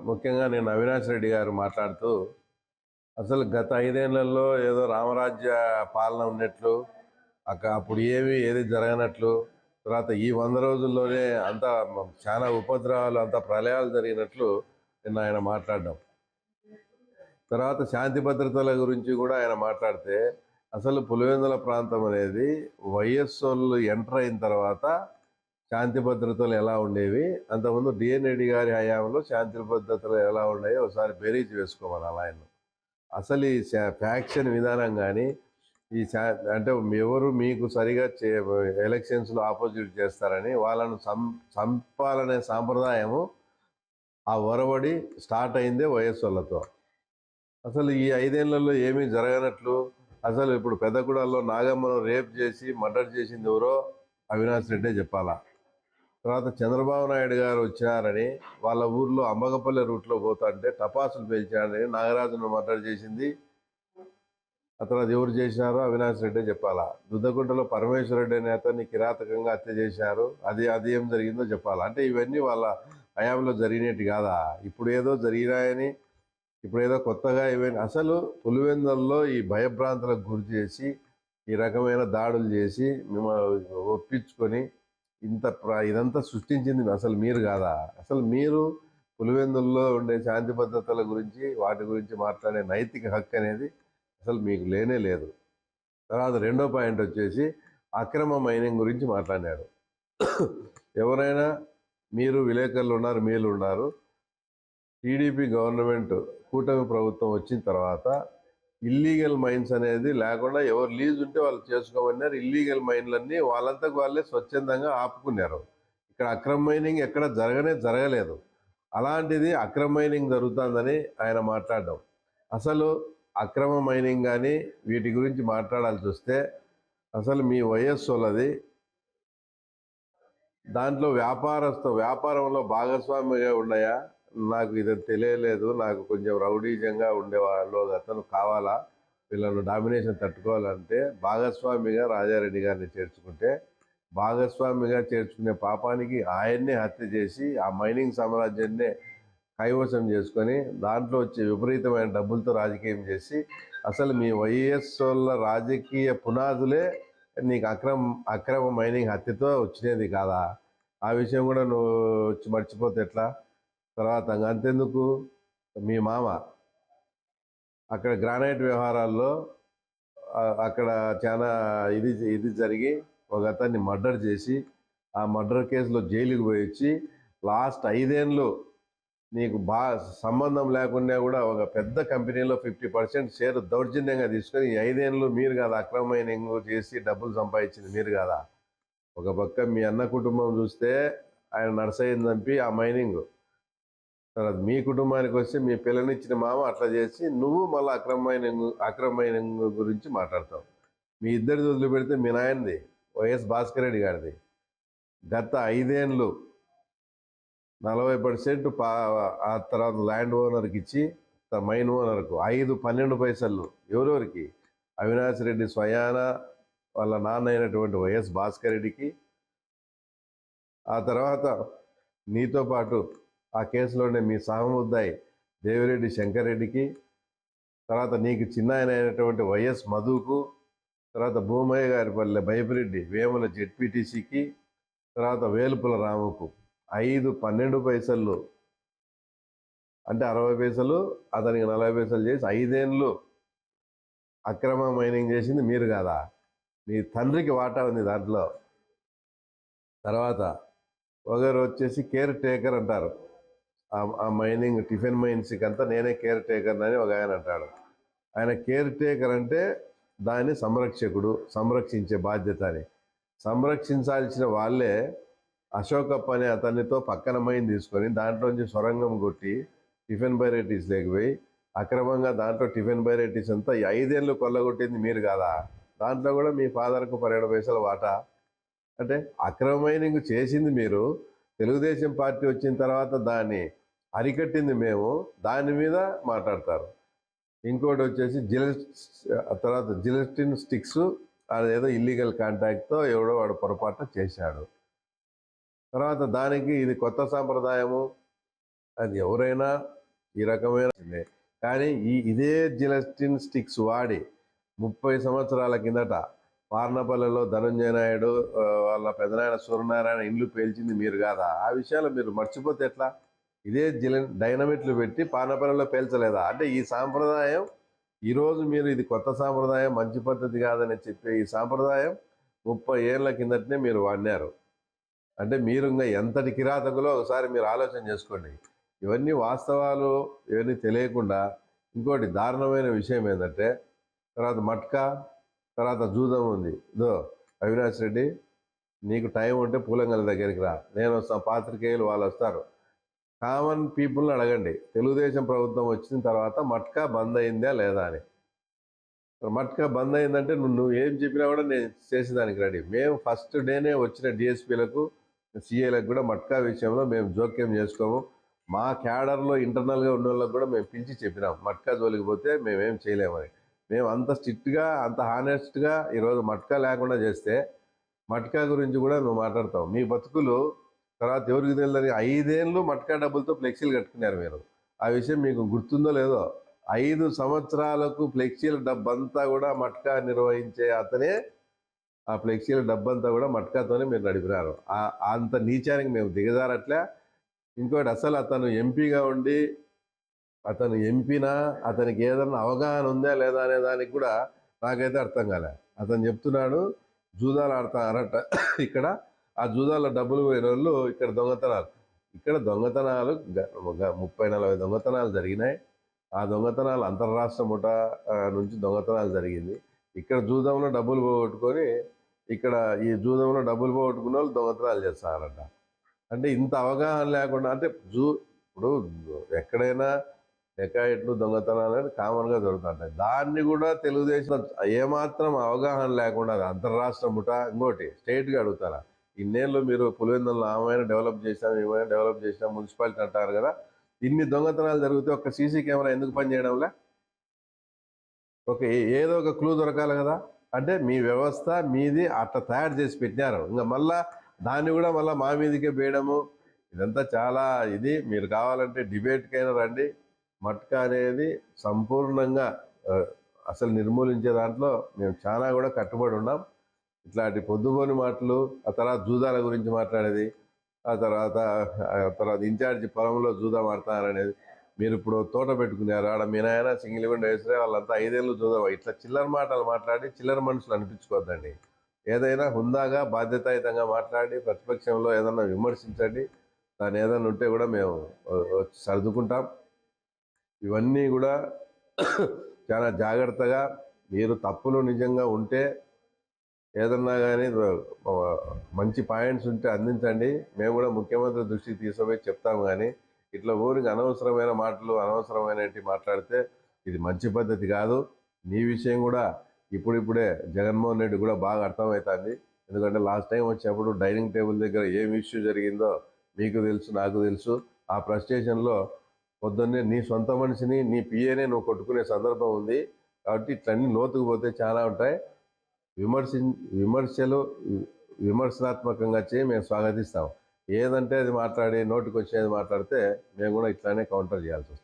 ముఖ్యంగా నేను అవినాష్ రెడ్డి గారు మాట్లాడుతూ అసలు గత ఐదేళ్ళలో ఏదో రామరాజ్య పాలన ఉన్నట్లు అక్క అప్పుడు ఏమి ఏది జరగనట్లు తర్వాత ఈ వంద రోజుల్లోనే అంత చాలా ఉపద్రవాలు అంత ప్రళయాలు జరిగినట్లు నిన్న ఆయన మాట్లాడడం. తర్వాత శాంతి భద్రతల గురించి కూడా ఆయన మాట్లాడితే అసలు పులివెందుల ప్రాంతం అనేది వైఎస్ వాళ్ళు ఎంటర్ అయిన తర్వాత శాంతి భద్రతలు ఎలా ఉండేవి? అంతకుముందు డిఎన్ రెడ్డి గారి హయాంలో శాంతి భద్రతలు ఎలా ఉన్నాయో ఒకసారి బేరీజ్ వేసుకోవాలి అలా అసలు ఈ శా- ఫ్యాక్షన్ విధానం కానీ ఈ శా- అంటే ఎవరు మీకు సరిగా చే ఎలక్షన్స్లో ఆపోజిట్ చేస్తారని వాళ్ళను సం చంపాలనే సాంప్రదాయము ఆ ఒరవడి స్టార్ట్ అయిందే వైఎస్ వాళ్ళతో. అసలు ఈ ఐదేళ్ళలో ఏమీ జరగనట్లు అసలు ఇప్పుడు పెద్దగూడలో నాగమ్మను రేప్ చేసి మర్డర్ చేసింది ఎవరో అవినాష్ రెడ్డే చెప్పాలా? తర్వాత చంద్రబాబు నాయుడు గారు వచ్చారని వాళ్ళ ఊర్లో అంబగపల్లి రూట్లో పోతుంటే టపాసులు పేల్చారని నాగరాజును మర్డర్ చేసింది. ఆ తర్వాత ఎవరు చేశారో అవినాష్ రెడ్డే చెప్పాలా. దుద్దగుంటలో పరమేశ్వర రెడ్డి అనే అతన్ని కిరాతకంగా హత్య చేశారు. అది అది ఏం జరిగిందో చెప్పాలా. అంటే ఇవన్నీ వాళ్ళ హయాంలో జరిగినట్టు కాదా. ఇప్పుడు ఏదో జరిగినాయని ఇప్పుడు ఏదో కొత్తగా ఇవన్నీ అసలు పులివెందల్లో ఈ భయభ్రాంతులకు గురి చేసి ఈ రకమైన దాడులు చేసి మిమ్మల్ని ఒప్పించుకొని ఇంత ప్ర- ఇదంతా సృష్టించింది అసలు మీరు కాదా? అసలు మీరు పులివెందుల్లో ఉండే శాంతి భద్రతల గురించి వాటి గురించి మాట్లాడే నైతిక హక్కు అనేది అసలు మీకు లేనే లేదు. తర్వాత రెండో పాయింట్ వచ్చేసి అక్రమ మైనింగ్ గురించి మాట్లాడాడు ఎవరైనా మీరు విలేకరులు ఉన్నారు మీరు ఉన్నారు. టీడీపీ గవర్నమెంట్ కూటమి ప్రభుత్వం వచ్చిన తర్వాత ఇల్లీగల్ మైన్స్ అనేది లేకుండా ఎవరు లీజ్ ఉంటే వాళ్ళు చేసుకోమన్నారు. ఇల్లీగల్ మైన్లన్నీ వాళ్ళంతకు వాళ్ళే స్వచ్ఛందంగా ఆపుకున్నారు. ఇక్కడ అక్రమ మైనింగ్ ఎక్కడ జరగనే జరగలేదు. అలాంటిది అక్రమ మైనింగ్ జరుగుతుందని ఆయన మాట్లాడడం. అసలు అక్రమ మైనింగ్ కానీ వీటి గురించి మాట్లాడాల్సి వస్తే అసలు మీ వయస్సులది వాళ్ళది. దాంట్లో వ్యాపారస్తు వ్యాపారంలో భాగస్వామిగా ఉన్నాయా? నాకు ఇది తెలియలేదు. నాకు కొంచెం రౌడీజంగా ఉండేవాళ్ళు అతను కావాలా? వీళ్ళను డామినేషన్ తట్టుకోవాలంటే భాగస్వామిగా రాజారెడ్డి గారిని చేర్చుకుంటే భాగస్వామిగా చేర్చుకునే పాపానికి ఆయన్నే హత్య చేసి ఆ మైనింగ్ సామ్రాజ్యాన్నే కైవసం చేసుకొని దాంట్లో వచ్చే విపరీతమైన డబ్బులతో రాజకీయం చేసి అసలు మీ వైఎస్ వాళ్ళ రాజకీయ పునాదులే నీకు అక్రమ అక్రమ మైనింగ్ హత్యతో వచ్చినది కాదా? ఆ విషయం కూడా నువ్వు వచ్చి మర్చిపోతే ఎట్లా? తర్వాత అంతెందుకు? మీ మామ అక్కడ గ్రానైట్ వ్యవహారాల్లో అక్కడ చాలా ఇది ఇది జరిగి ఒక అతన్ని మర్డర్ చేసి ఆ మర్డర్ కేసులో జైలుకి పోయి వచ్చి లాస్ట్ ఐదేళ్ళు నీకు బా సంబంధం లేకుండా కూడా ఒక పెద్ద కంపెనీలో ఫిఫ్టీ పర్సెంట్ షేర్ దౌర్జన్యంగా తీసుకొని ఐదేళ్ళు మీరు కాదా అక్రమైనింగ్ చేసి డబ్బులు సంపాదించింది మీరు కాదా? ఒక పక్క మీ అన్న కుటుంబం చూస్తే ఆయన నర్సయ్యని చంపి ఆ మైనింగ్ తర్వాత మీ కుటుంబానికి వస్తే మీ పిల్లనిచ్చిన మామ అట్లా చేసి నువ్వు మళ్ళీ అక్రమమైన అక్రమమైన గురించి మాట్లాడతావు. మీ ఇద్దరిది వదిలిపెడితే మీ నాయనది వైఎస్ భాస్కర్ రెడ్డి గారిది. గత ఐదేళ్ళు నలభై పర్సెంట్ పా ఆ తర్వాత ల్యాండ్ ఓనర్కి ఇచ్చి మైన్ ఓనర్కు ఐదు పన్నెండు పైసలు ఎవరెవరికి? అవినాష్ రెడ్డి స్వయాన వాళ్ళ నాన్న అయినటువంటి వైఎస్ భాస్కర్ రెడ్డికి. ఆ తర్వాత నీతో పాటు ఆ కేసులోనే మీ సహముద్దాయి దేవిరెడ్డి శంకర్రెడ్డికి తర్వాత నీకు చిన్నాయన అయినటువంటి వైఎస్ మధుకు తర్వాత భూమయ్య గారి పల్లె బైపిరెడ్డి వేముల జెడ్పీటీసీకి తర్వాత వేలుపుల రాముకు. ఐదు పన్నెండు పైసలు. అంటే అరవై పైసలు అతనికి నలభై పైసలు చేసి ఐదేళ్ళు అక్రమ మైనింగ్ చేసింది మీరు కాదా? మీ తండ్రికి వాటా ఉంది దాంట్లో. తర్వాత ఒకరు వచ్చేసి కేర్ టేకర్ అంటారు. ఆ- మైనింగ్ టిఫిన్ మైన్స్కి అంతా నేనే కేర్ టేకర్ అని ఒక ఆయన అంటాడు. ఆయన కేర్ టేకర్ అంటే దాని సంరక్షకుడు సంరక్షించే బాధ్యత అని. సంరక్షించాల్సిన వాళ్ళే అశోకప్ప అనే అతనితో పక్కన మైన్ తీసుకొని దాంట్లోంచి సొరంగం కొట్టి టిఫిన్ బైరైటీస్ లేకపోయి అక్రమంగా దాంట్లో టిఫిన్ బైరైటీస్ అంతా ఐదేళ్ళు కొల్లగొట్టింది మీరు కాదా? దాంట్లో కూడా మీ ఫాదర్కు పన్నెండు పైసలు వాటా? అంటే అక్రమ మైనింగ్ చేసింది మీరు. తెలుగుదేశం పార్టీ వచ్చిన తర్వాత దాన్ని అరికట్టింది మేము దాని మీద మాట్లాడతారు. ఇంకోటి వచ్చేసి జిలెస్ తర్వాత జిలెస్టిన్ స్టిక్స్ అదేదో ఇల్లీగల్ కాంటాక్ట్తో ఎవడో వాడు పొరపాటు చేశాడు. తర్వాత దానికి ఇది కొత్త సాంప్రదాయము అది ఎవరైనా ఈ రకమైన కానీ ఈ ఇదే జిలెస్టిన్ స్టిక్స్ వాడి ముప్పై సంవత్సరాల కిందట పార్నపల్లిలో ధనంజయ నాయుడు వాళ్ళ పెదనాయన సూర్యనారాయణ ఇండ్లు పేల్చింది మీరు కాదా? ఆ విషయాలు మీరు మర్చిపోతే ఎట్లా? ఇదే జిల డైనమిట్లు పెట్టి పానపనలో పేల్చలేదా? అంటే ఈ సాంప్రదాయం ఈరోజు మీరు ఇది కొత్త సాంప్రదాయం మంచి పద్ధతి కాదని చెప్పే ఈ సాంప్రదాయం ముప్పై ఏళ్ళ కిందటనే మీరు వాడినారు. అంటే మీరు ఇంకా ఎంతటి కిరాతకులో ఒకసారి మీరు ఆలోచన చేసుకోండి. ఇవన్నీ వాస్తవాలు ఇవన్నీ తెలియకుండా ఇంకోటి దారుణమైన విషయం ఏంటంటే తర్వాత మట్కా తర్వాత జూదం ఉంది. ఇదో అవినాష్ రెడ్డి నీకు టైం ఉంటే పూలంగల దగ్గరికి రా. నేను వస్తాను పాత్రికేయులు వాళ్ళు వస్తారు. కామన్ పీపుల్ని అడగండి. తెలుగుదేశం ప్రభుత్వం వచ్చిన తర్వాత మట్కా బంద్ అయిందా లేదా అని. మట్కా బంద్ అయిందంటే నువ్వు నువ్వు ఏం చెప్పినా కూడా నేను చేసేదానికి రెడీ. మేము ఫస్ట్ డేనే వచ్చిన డిఎస్పీలకు సీఏలకు కూడా మట్కా విషయంలో మేము జోక్యం చేసుకోము. మా క్యాడర్లో ఇంటర్నల్గా ఉన్న వాళ్ళకి కూడా మేము పిలిచి చెప్పినాం. మట్కా జోలికి పోతే మేమేం చేయలేమని. మేము అంత స్ట్రిక్ట్గా అంత హానెస్ట్గా ఈరోజు మట్కా లేకుండా చేస్తే మట్కా గురించి కూడా నువ్వు మాట్లాడతావు మీ బతుకులు తర్వాత ఎవరికి తెలియదని ఐదేళ్ళు మట్కా డబ్బులతో ఫ్లెక్సీలు కట్టుకున్నారు మీరు. ఆ విషయం మీకు గుర్తుందో లేదో ఐదు సంవత్సరాలకు ఫ్లెక్సీల డబ్బంతా కూడా మట్కా నిర్వహించే అతనే ఆ ఫ్లెక్సీల డబ్బంతా కూడా మట్కాతోనే మీరు నడిపినారు. అంత నీచానికి మేము దిగజారట్లే. ఇంకోటి అసలు అతను ఎంపీగా ఉండి అతను ఎంపీనా అతనికి ఏదన్నా అవగాహన ఉందా లేదా అనే దానికి కూడా నాకైతే అర్థం కాలే. అతను చెప్తున్నాడు జూదాలు ఆడతారట ఇక్కడ ఆ జూదాల్లో డబ్బులు పోయిన వాళ్ళు ఇక్కడ దొంగతనాలు. ఇక్కడ దొంగతనాలు గ- ముప్పై నలభై దొంగతనాలు జరిగినాయి. ఆ దొంగతనాలు అంతర్రాష్ట్ర ముఠ నుంచి దొంగతనాలు జరిగింది. ఇక్కడ జూదంలో డబ్బులు పోగొట్టుకొని ఇక్కడ ఈ జూదంలో డబ్బులు పోగొట్టుకున్న వాళ్ళు దొంగతనాలు చేస్తారంట. అంటే ఇంత అవగాహన లేకుండా అంటే జూ ఇప్పుడు ఎక్కడైనా డెకాయిట్లు దొంగతనాలు అని కామన్గా జరుగుతుంటాయి. దాన్ని కూడా తెలుగుదేశం ఏమాత్రం అవగాహన లేకుండా అంతర్రాష్ట్ర ముఠా ఇంకోటి స్టేట్గా అడుగుతారా? ఇన్నేళ్ళు మీరు పులివెందులను ఆమెను డెవలప్ చేసాం ఏమైనా డెవలప్ చేసాం మున్సిపాలిటీ అంటారు కదా ఇన్ని దొంగతనాలు జరిగితే ఒక సీసీ కెమెరా ఎందుకు పనిచేయడంలే? ఒక ఏదో ఒక క్లూ దొరకాలి కదా. అంటే మీ వ్యవస్థ మీది అట్లా తయారు చేసి పెట్టినారు. ఇంకా మళ్ళా దాన్ని కూడా మళ్ళీ మా మీదకే వేయడము ఇదంతా చాలా ఇది. మీరు కావాలంటే డిబేట్కైనా రండి. మట్కా అనేది సంపూర్ణంగా అసలు నిర్మూలించే దాంట్లో మేము చాలా కూడా కట్టుబడి ఉన్నాం. ఇట్లాంటి పొద్దుబోని మాటలు ఆ తర్వాత జూదాల గురించి మాట్లాడేది ఆ తర్వాత ఆ తర్వాత ఇన్ఛార్జి పొలంలో జూదా మాడతారనేది మీరు ఇప్పుడు తోట పెట్టుకున్నారు ఆడ మీ నాయన సింగిల్ గుండె వేసరే వాళ్ళంతా ఐదేళ్ళు జూదా ఇట్లా చిల్లర మాటలు మాట్లాడి చిల్లర మనుషులు అనిపించుకోవద్దండి ఏదైనా హుందాగా బాధ్యతాయుతంగా మాట్లాడి ప్రతిపక్షంలో ఏదైనా విమర్శించండి దాని ఏదైనా ఉంటే కూడా మేము సర్దుకుంటాం. ఇవన్నీ కూడా చాలా జాగ్రత్తగా మీరు తప్పులు నిజంగా ఉంటే ఏదన్నా కానీ మంచి పాయింట్స్ ఉంటే అందించండి. మేము కూడా ముఖ్యమంత్రి దృష్టికి తీసుకుపోయి చెప్తాము కానీ ఇట్లా ఊరికి అనవసరమైన మాటలు అనవసరమైనవి మాట్లాడితే ఇది మంచి పద్ధతి కాదు. నీ విషయం కూడా ఇప్పుడిప్పుడే జగన్మోహన్ రెడ్డి కూడా బాగా అర్థమవుతుంది. ఎందుకంటే లాస్ట్ టైం వచ్చినప్పుడు డైనింగ్ టేబుల్ దగ్గర ఏం ఇష్యూ జరిగిందో మీకు తెలుసు నాకు తెలుసు. ఆ ప్రస్టేషన్లో పొద్దున్నే నీ సొంత మనిషిని నీ పిఏనే నువ్వు కొట్టుకునే సందర్భం ఉంది. కాబట్టి ఇట్లన్నీ లోతుకు పోతే చాలా ఉంటాయి. విమర్శి విమర్శలు విమర్శనాత్మకంగా చేయి మేము స్వాగతిస్తాం. ఏదంటే అది మాట్లాడి నోటికి వచ్చేది మాట్లాడితే మేము కూడా ఇట్లానే కౌంటర్ చేయాల్సి వస్తుంది.